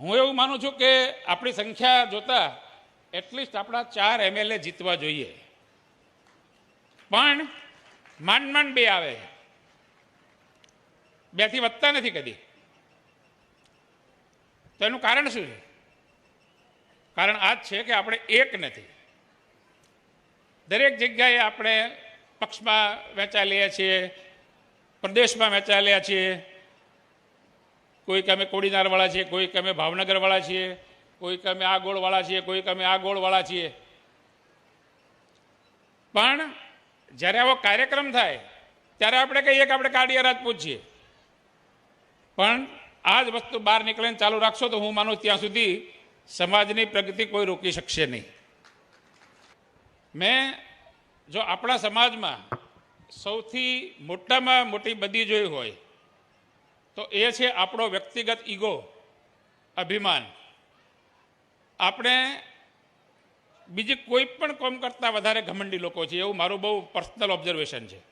હું એવું માનું છું કે આપણી સંખ્યા જોતા એટલીસ્ટ આપણા ચાર એમએલએ જીતવા જોઈએ. પણ માંડ માંડ બે આવે. બેથી વધતા નથી કદી. તો એનું કારણ શું છે? કારણ આ જ છે કે આપણે એક નથી. દરેક જગ્યાએ આપણે પક્ષમાં વહેંચાયેલા છીએ, પ્રદેશમાં વહેંચાયેલા છીએ. કોઈક અમે કોડીનારવાળા છીએ, કોઈક અમે ભાવનગરવાળા છીએ, કોઈક અમે આ ગોળવાળા છીએ, કોઈક અમે આ ગોળવાળા છીએ. પણ જ્યારે આવો કાર્યક્રમ થાય, ત્યારે આપણે કહીએ કે આપણે કાડિયા રાજપૂત છીએ પણ આ જ વસ્તુ બહાર નીકળીને ચાલુ રાખશો તો હું માનું ત્યાં સુધી સમાજની પ્રગતિ કોઈ રોકી શકશે નહીં. મેં જો આપણા સમાજમાં સૌથી મોટામાં મોટી બદી જોઈ હોય તો એ છે આપણો વ્યક્તિગત ઈગો, અભિમાન. આપણે બીજી કોઈ પણ કોમ કરતાં વધારે ઘમંડી લોકો છીએ એવું મારું બહુ પર્સનલ ઓબ્ઝર્વેશન છે.